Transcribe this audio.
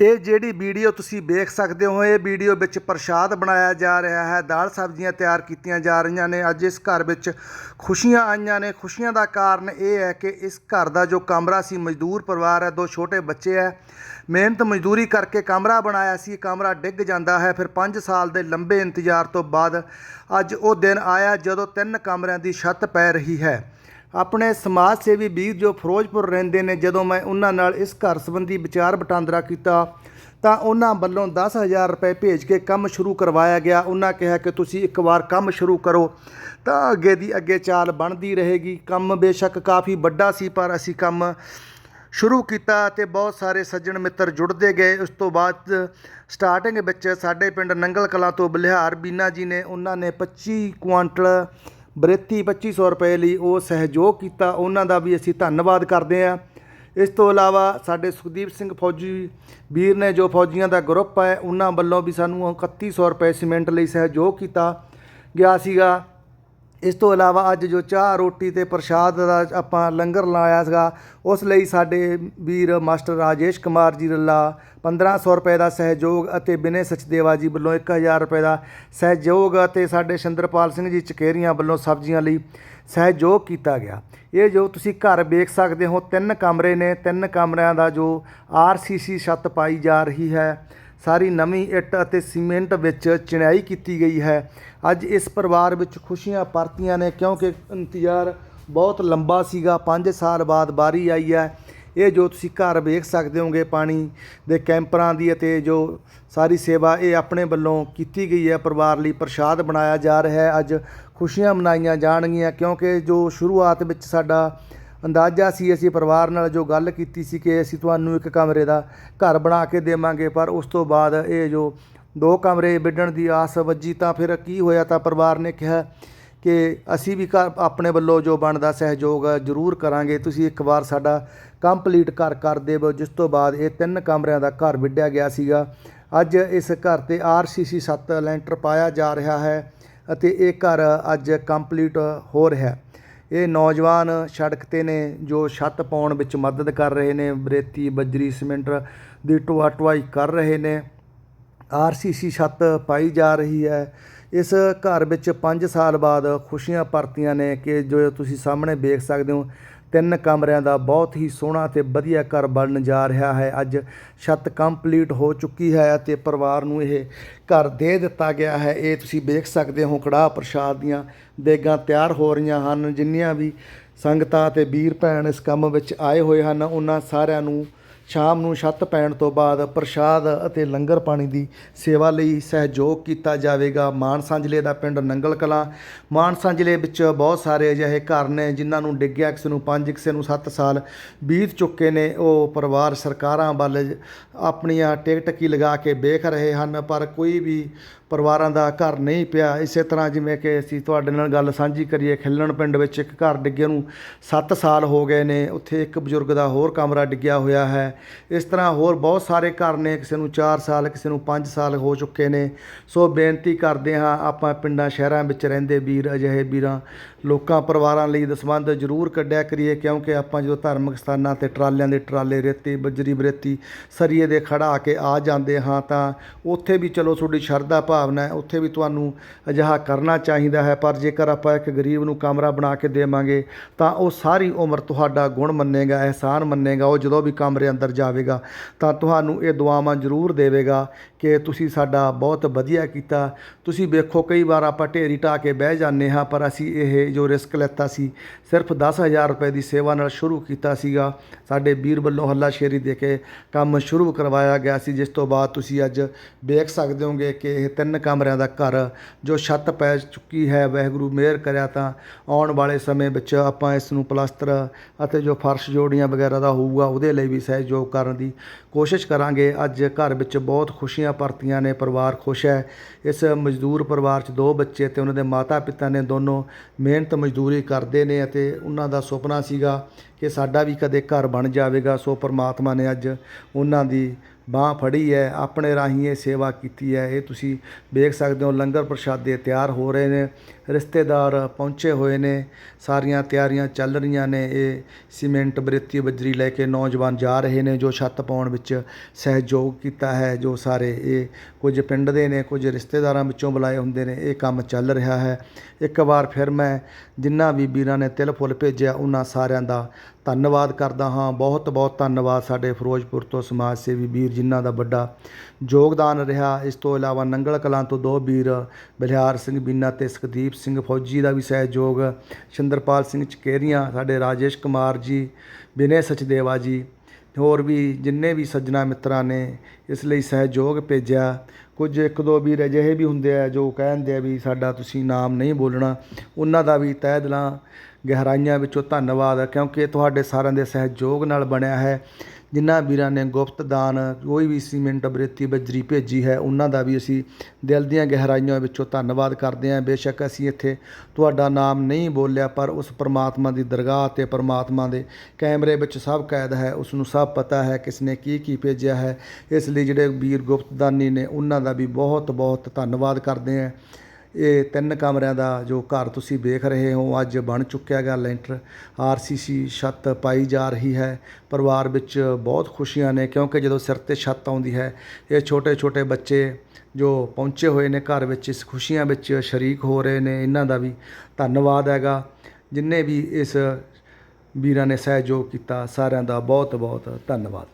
ਇਹ ਜਿਹੜੀ ਵੀਡੀਓ ਤੁਸੀਂ ਵੇਖ ਸਕਦੇ ਹੋ, ਇਹ ਵੀਡੀਓ ਵਿੱਚ ਪ੍ਰਸ਼ਾਦ ਬਣਾਇਆ ਜਾ ਰਿਹਾ ਹੈ, ਦਾਲ ਸਬਜ਼ੀਆਂ ਤਿਆਰ ਕੀਤੀਆਂ ਜਾ ਰਹੀਆਂ ਨੇ। ਅੱਜ ਇਸ ਘਰ ਵਿੱਚ ਖੁਸ਼ੀਆਂ ਆਈਆਂ ਨੇ। ਖੁਸ਼ੀਆਂ ਦਾ ਕਾਰਨ ਇਹ ਹੈ ਕਿ ਇਸ ਘਰ ਦਾ ਜੋ ਕਮਰਾ ਸੀ, ਮਜ਼ਦੂਰ ਪਰਿਵਾਰ ਹੈ, ਦੋ ਛੋਟੇ ਬੱਚੇ ਹੈ। ਮਿਹਨਤ ਮਜ਼ਦੂਰੀ ਕਰਕੇ ਕਮਰਾ ਬਣਾਇਆ ਸੀ, ਕਮਰਾ ਡਿੱਗ ਜਾਂਦਾ ਹੈ। ਫਿਰ 5 ਸਾਲ ਦੇ ਲੰਬੇ ਇੰਤਜ਼ਾਰ ਤੋਂ ਬਾਅਦ ਅੱਜ ਉਹ ਦਿਨ ਆਇਆ ਜਦੋਂ ਤਿੰਨ ਕਮਰਿਆਂ ਦੀ ਛੱਤ ਪੈ ਰਹੀ ਹੈ। ਆਪਣੇ ਸਮਾਜ ਸੇਵੀ ਵੀਰ ਜੋ ਫਿਰੋਜ਼ਪੁਰ ਰਹਿੰਦੇ ਨੇ, ਜਦੋਂ ਮੈਂ ਉਹਨਾਂ ਨਾਲ ਇਸ ਘਰ ਸੰਬੰਧੀ ਵਿਚਾਰ ਵਟਾਂਦਰਾ ਕੀਤਾ, ਤਾਂ ਉਹਨਾਂ ਵੱਲੋਂ 10000 ਰੁਪਏ ਭੇਜ ਕੇ ਕੰਮ ਸ਼ੁਰੂ ਕਰਵਾਇਆ ਗਿਆ। ਉਹਨਾਂ ਕਿਹਾ ਕਿ ਤੁਸੀਂ ਇੱਕ ਵਾਰ ਕੰਮ ਸ਼ੁਰੂ ਕਰੋ, ਤਾਂ ਅੱਗੇ ਦੀ ਅੱਗੇ ਚਾਲ ਬਣਦੀ ਰਹੇਗੀ। ਕੰਮ ਬੇਸ਼ੱਕ ਕਾਫੀ ਵੱਡਾ ਸੀ, ਪਰ ਅਸੀਂ ਕੰਮ ਸ਼ੁਰੂ ਕੀਤਾ ਤੇ ਬਹੁਤ ਸਾਰੇ ਸੱਜਣ ਮਿੱਤਰ ਜੁੜਦੇ ਗਏ। ਉਸ ਤੋਂ ਬਾਅਦ ਸਟਾਰਟਿੰਗ ਵਿੱਚ ਸਾਡੇ ਪਿੰਡ ਨੰਗਲ ਕਲਾਂ ਤੋਂ ਬਲਿਹਾਰ ਬੀਨਾ ਜੀ ਨੇ, ਉਹਨਾਂ ਨੇ 25 ਕੁਆਂਟਲ ਬਰੇਤੀ 2500 ਰੁਪਏ ਲਈ ਉਹ ਸਹਿਯੋਗ ਕੀਤਾ। ਉਹਨਾਂ ਦਾ ਵੀ ਅਸੀਂ ਧੰਨਵਾਦ ਕਰਦੇ ਹਾਂ। ਇਸ ਤੋਂ ਇਲਾਵਾ ਸਾਡੇ ਸੁਖਦੀਪ ਸਿੰਘ ਫੌਜੀ ਵੀਰ ਨੇ ਜੋ ਫੌਜੀਆਂ ਦਾ ਗਰੁੱਪ ਹੈ, ਉਹਨਾਂ ਵੱਲੋਂ ਵੀ ਸਾਨੂੰ 3100 ਰੁਪਏ ਸੀਮੈਂਟ ਲਈ ਸਹਿਯੋਗ ਕੀਤਾ ਗਿਆ ਸੀਗਾ। ਇਸ ਤੋਂ ਇਲਾਵਾ ਅੱਜ ਜੋ ਚਾਹ ਰੋਟੀ ਤੇ ਪ੍ਰਸ਼ਾਦ ਦਾ ਆਪਾਂ ਲੰਗਰ ਲਾਇਆ ਸੀਗਾ, ਉਸ ਲਈ ਸਾਡੇ ਵੀਰ ਮਾਸਟਰ ਰਾਜੇਸ਼ ਕੁਮਾਰ ਜੀ ਰੱਲਾ 1500 ਰੁਪਏ ਦਾ ਸਹਿਯੋਗ ਅਤੇ ਬਿਨੇ ਸਚਦੇਵਾ ਜੀ ਵੱਲੋਂ 1000 ਰੁਪਏ ਦਾ ਸਹਿਯੋਗ ਅਤੇ ਸਾਡੇ ਸ਼ਿੰਦਰਪਾਲ ਸਿੰਘ ਜੀ ਚਕੇਰੀਆਂ ਵੱਲੋਂ ਸਬਜ਼ੀਆਂ ਲਈ ਸਹਿਯੋਗ ਕੀਤਾ ਗਿਆ। ਇਹ ਜੋ ਤੁਸੀਂ ਘਰ ਵੇਖ ਸਕਦੇ ਹੋ, ਤਿੰਨ ਕਮਰੇ ਨੇ, ਤਿੰਨ ਕਮਰਿਆਂ ਦਾ ਜੋ ਆਰਸੀਸੀ ਛੱਤ ਪਾਈ ਜਾ ਰਹੀ ਹੈ। ਸਾਰੀ ਨਵੀਂ ਇੱਟ ਅਤੇ ਸੀਮੈਂਟ ਵਿੱਚ ਚਿਣਾਈ ਕੀਤੀ ਗਈ ਹੈ। ਅੱਜ ਇਸ ਪਰਿਵਾਰ ਵਿੱਚ ਖੁਸ਼ੀਆਂ ਪਰਤੀਆਂ ਨੇ ਕਿਉਂਕਿ ਇੰਤਜ਼ਾਰ ਬਹੁਤ ਲੰਬਾ ਸੀਗਾ। 5 ਸਾਲ ਬਾਅਦ ਬਾਰੀ ਆਈ ਹੈ। ਇਹ ਜੋ ਤੁਸੀਂ ਘਰ ਵੇਖ ਸਕਦੇ ਹੋਗੇ ਪਾਣੀ ਦੇ ਕੈਂਪਰਾਂ ਦੀ ਅਤੇ ਜੋ ਸਾਰੀ ਸੇਵਾ ਇਹ ਆਪਣੇ ਵੱਲੋਂ ਕੀਤੀ ਗਈ ਹੈ। ਪਰਿਵਾਰ ਲਈ ਪ੍ਰਸ਼ਾਦ ਬਣਾਇਆ ਜਾ ਰਿਹਾ ਹੈ। ਅੱਜ ਖੁਸ਼ੀਆਂ ਮਨਾਈਆਂ ਜਾਣਗੀਆਂ ਕਿਉਂਕਿ ਜੋ ਸ਼ੁਰੂਆਤ ਵਿੱਚ ਸਾਡਾ ਅੰਦਾਜ਼ਾ ਸੀ ਅਸੀਂ ਪਰਿਵਾਰ ਨਾਲ ਜੋ ਗੱਲ ਕੀਤੀ ਸੀ ਕਿ ਅਸੀਂ ਤੁਹਾਨੂੰ ਇੱਕ ਕਮਰੇ ਦਾ ਘਰ ਬਣਾ ਕੇ ਦੇਵਾਂਗੇ, ਪਰ ਉਸ ਤੋਂ ਬਾਅਦ ਇਹ ਜੋ ਦੋ ਕਮਰੇ ਵਿੱਢਣ ਦੀ ਆਸ ਵੱਜੀ ਤਾਂ ਫਿਰ ਕੀ ਹੋਇਆ? ਤਾਂ ਪਰਿਵਾਰ ਨੇ ਕਿਹਾ ਕਿ ਅਸੀਂ ਵੀ ਘਰ ਆਪਣੇ ਵੱਲੋਂ ਜੋ ਬਣਦਾ ਸਹਿਯੋਗ ਜ਼ਰੂਰ ਕਰਾਂਗੇ। ਤੁਸੀਂ ਇੱਕ ਵਾਰ ਸਾਡਾ ਕੰਪਲੀਟ ਘਰ ਕਰ ਦੇਵੋ। ਜਿਸ ਤੋਂ ਬਾਅਦ ਇਹ ਤਿੰਨ ਕਮਰਿਆਂ ਦਾ ਘਰ ਵਿੱਢਿਆ ਗਿਆ ਸੀਗਾ। ਅੱਜ ਇਸ ਘਰ ਤੇ ਆਰਸੀਸੀ 7 ਲੈਂਟਰ ਪਾਇਆ ਜਾ ਰਿਹਾ ਹੈ ਅਤੇ ਇਹ ਘਰ ਅੱਜ ਕੰਪਲੀਟ ਹੋ ਰਿਹਾ ਹੈ। ਇਹ ਨੌਜਵਾਨ ਸੜਕ ਤੇ ਨੇ ਜੋ ਛੱਤ ਪਾਉਣ ਵਿੱਚ ਮਦਦ ਕਰ ਰਹੇ ਨੇ, ਬਰੇਤੀ, ਬਜਰੀ, ਸੀਮੈਂਟ ਦੀ ਢੋਆ ਢੁਆਈ ਕਰ ਰਹੇ ਨੇ। ਆਰਸੀਸੀ ਛੱਤ ਪਾਈ ਜਾ ਰਹੀ ਹੈ। ਇਸ ਘਰ ਵਿੱਚ 5 ਸਾਲ ਬਾਅਦ ਖੁਸ਼ੀਆਂ ਪਰਤੀਆਂ ਨੇ ਕਿ ਜੋ ਤੁਸੀਂ ਸਾਹਮਣੇ ਵੇਖ ਸਕਦੇ ਹੋ ਤਿੰਨ ਕਮਰਿਆਂ ਦਾ ਬਹੁਤ ਹੀ ਸੋਹਣਾ ਤੇ ਵਧੀਆ ਘਰ ਬਣਨ ਜਾ ਰਿਹਾ ਹੈ। ਅੱਜ ਛੱਤ ਕੰਪਲੀਟ ਹੋ ਚੁੱਕੀ ਹੈ ਅਤੇ ਪਰਿਵਾਰ ਨੂੰ ਇਹ ਘਰ ਦੇ ਦਿੱਤਾ ਗਿਆ ਹੈ। ਇਹ ਤੁਸੀਂ ਵੇਖ ਸਕਦੇ ਹੋ ਕੜਾਹ ਪ੍ਰਸ਼ਾਦ ਦੀਆਂ ਦੇਗਾਂ ਤਿਆਰ ਹੋ ਰਹੀਆਂ ਹਨ। ਜਿੰਨੀਆਂ ਵੀ ਸੰਗਤਾਂ ਤੇ ਵੀਰ ਭੈਣ ਇਸ ਕੰਮ ਵਿੱਚ ਆਏ ਹੋਏ ਹਨ, ਉਹਨਾਂ ਸਾਰਿਆਂ ਨੂੰ ਸ਼ਾਮ ਨੂੰ ਛੱਤ ਪੈਣ ਤੋਂ ਬਾਅਦ ਪ੍ਰਸ਼ਾਦ ਅਤੇ ਲੰਗਰ ਪਾਣੀ ਦੀ ਸੇਵਾ ਲਈ ਸਹਿਯੋਗ ਕੀਤਾ ਜਾਵੇਗਾ। ਮਾਨਸਾ ਜ਼ਿਲ੍ਹੇ ਦਾ ਪਿੰਡ ਨੰਗਲ ਕਲਾਂ ਮਾਨਸਾ ਜ਼ਿਲ੍ਹੇ ਵਿੱਚ ਬਹੁਤ ਸਾਰੇ ਅਜਿਹੇ ਘਰ ਨੇ ਜਿਨ੍ਹਾਂ ਨੂੰ ਡਿੱਗਿਆ ਕਿਸੇ ਨੂੰ 5 ਕਿਸੇ ਨੂੰ 7 ਸਾਲ ਬੀਤ ਚੁੱਕੇ ਨੇ। ਉਹ ਪਰਿਵਾਰ ਸਰਕਾਰਾਂ ਵੱਲ ਆਪਣੀਆਂ ਟਿਕਟ ਕੀ ਲਗਾ ਕੇ ਵੇਖ ਰਹੇ ਹਨ, ਪਰ ਕੋਈ ਵੀ ਪਰਿਵਾਰਾਂ ਦਾ ਘਰ ਨਹੀਂ ਪਿਆ। ਇਸੇ ਤਰ੍ਹਾਂ ਜਿਵੇਂ ਕਿ ਅਸੀਂ ਤੁਹਾਡੇ ਨਾਲ ਗੱਲ ਸਾਂਝੀ ਕਰੀਏ, ਖਿਲਣ ਪਿੰਡ ਵਿੱਚ ਇੱਕ ਘਰ ਡਿੱਗੇ ਨੂੰ 7 ਸਾਲ ਹੋ ਗਏ ਨੇ, ਉੱਥੇ ਇੱਕ ਬਜ਼ੁਰਗ ਦਾ ਹੋਰ ਕਮਰਾ ਡਿੱਗਿਆ ਹੋਇਆ ਹੈ। ਇਸ ਤਰ੍ਹਾਂ ਹੋਰ ਬਹੁਤ ਸਾਰੇ ਘਰ ਨੇ, ਕਿਸੇ ਨੂੰ 4 ਸਾਲ, ਕਿਸੇ ਨੂੰ 5 ਸਾਲ ਹੋ ਚੁੱਕੇ ਨੇ। ਸੋ ਬੇਨਤੀ ਕਰਦੇ ਹਾਂ, ਆਪਾਂ ਪਿੰਡਾਂ, ਸ਼ਹਿਰਾਂ ਵਿੱਚ ਰਹਿੰਦੇ ਵੀਰ ਅਜਿਹੇ ਵੀਰਾਂ, ਲੋਕਾਂ, ਪਰਿਵਾਰਾਂ ਲਈ ਦਸਵੰਧ ਜ਼ਰੂਰ ਕੱਢਿਆ ਕਰੀਏ, ਕਿਉਂਕਿ ਆਪਾਂ ਜਦੋਂ ਧਾਰਮਿਕ ਸਥਾਨਾਂ ਤੇ ਟਰਾਲਿਆਂ ਦੇ ਟਰਾਲੇ ਰੇਤੇ, ਬਜਰੀ ਬਰੇਤੀ, ਸਰੀਏ ਦੇ ਖੜਾ ਕੇ ਆ ਜਾਂਦੇ ਹਾਂ ਤਾਂ ਉੱਥੇ ਵੀ ਚਲੋ ਤੁਹਾਡੀ ਸ਼ਰਧਾ ਭਾਵਨਾ ਹੈ, ਉੱਥੇ ਵੀ ਤੁਹਾਨੂੰ ਅਜਿਹਾ ਕਰਨਾ ਚਾਹੀਦਾ ਹੈ, ਪਰ ਜੇਕਰ ਆਪਾਂ ਇੱਕ ਗਰੀਬ ਨੂੰ ਕਮਰਾ ਬਣਾ ਕੇ ਦੇਵਾਂਗੇ, ਤਾਂ ਉਹ ਸਾਰੀ ਉਮਰ ਤੁਹਾਡਾ ਗੁਣ ਮੰਨੇਗਾ, ਅਹਿਸਾਨ ਮੰਨੇਗਾ, ਉਹ ਜਦੋਂ ਵੀ ਕਮਰੇ ਅੰਦਰ ਜਾਵੇਗਾ, ਤਾਂ ਤੁਹਾਨੂੰ ਇਹ ਦੁਆਵਾਂ ਜ਼ਰੂਰ ਦੇਵੇਗਾ ਕਿ ਤੁਸੀਂ ਸਾਡਾ ਬਹੁਤ ਵਧੀਆ ਕੀਤਾ। ਤੁਸੀਂ ਵੇਖੋ, ਕਈ ਵਾਰ ਆਪਾਂ ਢੇਰੀ ਢਾ ਕੇ ਬਹਿ ਜਾਂਦੇ ਹਾਂ, ਪਰ ਅਸੀਂ ਇਹ ਜੋ ਰਿਸਕ ਲੈਤਾ ਸੀ, ਸਿਰਫ 10000 ਰੁਪਏ ਦੀ ਸੇਵਾ ਨਾਲ ਸ਼ੁਰੂ ਕੀਤਾ ਸੀਗਾ। ਸਾਡੇ ਵੀਰ ਵੱਲੋਂ ਹੱਲਾਸ਼ੇਰੀ ਦੇ ਕੇ ਕੰਮ ਸ਼ੁਰੂ ਕਰਵਾਇਆ ਗਿਆ ਸੀ, ਜਿਸ ਤੋਂ ਬਾਅਦ ਤੁਸੀਂ ਅੱਜ ਵੇਖ ਸਕਦੇ ਹੋਗੇ ਕਿ ਇਹ ਤਿੰਨ ਕਮਰਿਆਂ ਦਾ ਘਰ, ਜੋ ਛੱਤ ਪੈ ਚੁੱਕੀ ਹੈ, ਵਾਹਿਗੁਰੂ ਮਿਹਰ ਕਰਿਆ ਤਾਂ ਆਉਣ ਵਾਲੇ ਸਮੇਂ ਵਿੱਚ ਆਪਾਂ ਇਸ ਨੂੰ ਪਲਾਸਟਰ ਅਤੇ ਜੋ ਫਰਸ਼ ਜੋੜੀਆਂ ਵਗੈਰਾ ਦਾ ਹੋਊਗਾ, ਉਹਦੇ ਲਈ ਵੀ ਸਹਿਯੋਗ ਕਰਨ ਦੀ ਕੋਸ਼ਿਸ਼ ਕਰਾਂਗੇ। ਅੱਜ ਘਰ ਵਿੱਚ ਬਹੁਤ ਖੁਸ਼ੀਆਂ ਪਰਤੀਆਂ ਨੇ, ਪਰਿਵਾਰ ਖੁਸ਼ ਹੈ। ਇਸ ਮਜ਼ਦੂਰ ਪਰਿਵਾਰ 'ਚ ਦੋ ਬੱਚੇ ਤੇ ਉਹਨਾਂ ਦੇ ਮਾਤਾ ਪਿਤਾ ਨੇ ਦੋਨੋਂ ਮਿਹਨਤ ਮਜ਼ਦੂਰੀ ਕਰਦੇ ਨੇ ਅਤੇ ਉਹਨਾਂ ਦਾ ਸੁਪਨਾ ਸੀਗਾ ਕਿ ਸਾਡਾ ਵੀ ਕਦੇ ਘਰ ਬਣ ਜਾਵੇਗਾ। ਸੋ ਪਰਮਾਤਮਾ ਨੇ ਅੱਜ ਉਹਨਾਂ ਦੀ ਬਾਹ ਫੜੀ ਹੈ, ਆਪਣੇ ਰਾਹੀਂ ਇਹ ਸੇਵਾ ਕੀਤੀ ਹੈ। ਇਹ ਤੁਸੀਂ ਵੇਖ ਸਕਦੇ ਹੋ, ਲੰਗਰ ਪ੍ਰਸ਼ਾਦੇ ਤਿਆਰ ਹੋ ਰਹੇ ਨੇ। ਰਿਸ਼ਤੇਦਾਰ ਪਹੁੰਚੇ ਹੋਏ ਨੇ। ਸਾਰੀਆਂ ਤਿਆਰੀਆਂ ਚੱਲ ਰਹੀਆਂ ਨੇ। ਇਹ ਸੀਮੈਂਟ ਬਰੇਤੀ ਬਜਰੀ ਲੈ ਕੇ ਨੌਜਵਾਨ ਜਾ ਰਹੇ ਨੇ, ਜੋ ਛੱਤ ਪਾਉਣ ਵਿੱਚ ਸਹਿਯੋਗ ਕੀਤਾ ਹੈ। ਜੋ ਸਾਰੇ ਇਹ ਕੁਝ ਪਿੰਡ ਦੇ ਨੇ, ਕੁਝ ਰਿਸ਼ਤੇਦਾਰਾਂ ਵਿੱਚੋਂ ਬੁਲਾਏ ਹੁੰਦੇ ਨੇ। ਇਹ ਕੰਮ ਚੱਲ ਰਿਹਾ ਹੈ। ਇੱਕ ਵਾਰ ਫਿਰ ਮੈਂ ਜਿਨ੍ਹਾਂ ਵੀ ਵੀਰਾਂ ਨੇ ਤਿਲ ਫੁੱਲ ਭੇਜਿਆ, ਉਹਨਾਂ ਸਾਰਿਆਂ ਦਾ ਧੰਨਵਾਦ ਕਰਦਾ ਹਾਂ। ਬਹੁਤ ਬਹੁਤ ਧੰਨਵਾਦ ਸਾਡੇ ਫਿਰੋਜ਼ਪੁਰ ਤੋਂ ਸਮਾਜ ਸੇਵੀ ਵੀਰ, ਜਿਨ੍ਹਾਂ ਦਾ ਵੱਡਾ ਯੋਗਦਾਨ ਰਿਹਾ। ਇਸ ਤੋਂ ਇਲਾਵਾ ਨੰਗਲ ਕਲਾਂ ਤੋਂ ਦੋ ਵੀਰ, ਬਲਿਹਾਰ ਸਿੰਘ ਬੀਨਾ ਤੇ ਸੁਖਦੀਪ ਸਿੰਘ ਫੌਜੀ ਦਾ ਵੀ ਸਹਿਯੋਗ, ਸ਼ਿੰਦਰਪਾਲ ਸਿੰਘ ਚਕੇਰੀਆਂ, ਸਾਡੇ ਰਾਜੇਸ਼ ਕੁਮਾਰ ਜੀ ਵਿਨੇ ਸਚਦੇਵਾ ਜੀ, ਹੋਰ ਵੀ ਜਿੰਨੇ ਵੀ ਸੱਜਣਾ ਮਿੱਤਰਾਂ ਨੇ ਇਸ ਲਈ ਸਹਿਯੋਗ ਭੇਜਿਆ। ਕੁਝ ਇੱਕ ਦੋ ਵੀਰ ਅਜਿਹੇ ਵੀ ਹੁੰਦੇ ਆ ਜੋ ਕਹਿੰਦੇ ਆ ਵੀ ਸਾਡਾ ਤੁਸੀਂ ਨਾਮ ਨਹੀਂ ਬੋਲਣਾ। ਉਹਨਾਂ ਦਾ ਵੀ ਤਹਿ ਦਿਲਾਂ, ਗਹਿਰਾਈਆਂ ਵਿੱਚੋਂ ਧੰਨਵਾਦ ਕਿਉਂਕਿ ਇਹ ਤੁਹਾਡੇ ਸਾਰਿਆਂ ਦੇ ਸਹਿਯੋਗ ਨਾਲ ਬਣਿਆ ਹੈ। ਜਿਨ੍ਹਾਂ ਵੀਰਾਂ ਨੇ ਗੁਪਤ ਦਾਨ ਕੋਈ ਵੀ ਸੀਮੈਂਟ ਬਰੇਤੀ ਬਜਰੀ ਭੇਜੀ ਹੈ, ਉਹਨਾਂ ਦਾ ਵੀ ਅਸੀਂ ਦਿਲ ਦੀਆਂ ਗਹਿਰਾਈਆਂ ਵਿੱਚੋਂ ਧੰਨਵਾਦ ਕਰਦੇ ਹਾਂ। ਬੇਸ਼ੱਕ ਅਸੀਂ ਇੱਥੇ ਤੁਹਾਡਾ ਨਾਮ ਨਹੀਂ ਬੋਲਿਆ, ਪਰ ਉਸ ਪਰਮਾਤਮਾ ਦੀ ਦਰਗਾਹ ਤੇ ਪਰਮਾਤਮਾ ਦੇ ਕੈਮਰੇ ਵਿੱਚ ਸਭ ਕੈਦ ਹੈ। ਉਸ ਨੂੰ ਸਭ ਪਤਾ ਹੈ ਕਿਸ ਨੇ ਕੀ ਕੀ ਭੇਜਿਆ ਹੈ। ਇਸ ਲਈ ਜਿਹੜੇ ਵੀਰ ਗੁਪਤਦਾਨੀ ਨੇ, ਉਹਨਾਂ ਦਾ ਵੀ ਬਹੁਤ ਬਹੁਤ ਧੰਨਵਾਦ ਕਰਦੇ ਹਾਂ। ਇਹ ਤਿੰਨ ਕਮਰਿਆਂ ਦਾ ਜੋ ਘਰ ਤੁਸੀਂ ਵੇਖ ਰਹੇ ਹੋ, ਅੱਜ ਬਣ ਚੁੱਕਿਆ ਗਾ ਲੈਂਟਰ। ਆਰਸੀਸੀ ਛੱਤ ਪਾਈ ਜਾ ਰਹੀ ਹੈ। ਪਰਿਵਾਰ ਵਿੱਚ ਬਹੁਤ ਖੁਸ਼ੀਆਂ ਨੇ, ਕਿਉਂਕਿ ਜਦੋਂ ਸਿਰ ਤੇ ਛੱਤ ਆਉਂਦੀ ਹੈ, ਇਹ ਛੋਟੇ ਛੋਟੇ ਬੱਚੇ ਜੋ ਪਹੁੰਚੇ ਹੋਏ ਨੇ ਘਰ ਵਿੱਚ, ਇਸ ਖੁਸ਼ੀਆਂ ਵਿੱਚ ਸ਼ਰੀਕ ਹੋ ਰਹੇ ਨੇ। ਇਹਨਾਂ ਦਾ ਵੀ ਧੰਨਵਾਦ ਹੈਗਾ। ਜਿੰਨੇ ਵੀ ਇਸ ਵੀਰਾਂ ਨੇ ਸਹਿਯੋਗ ਕੀਤਾ, ਸਾਰਿਆਂ ਦਾ ਬਹੁਤ ਬਹੁਤ ਧੰਨਵਾਦ।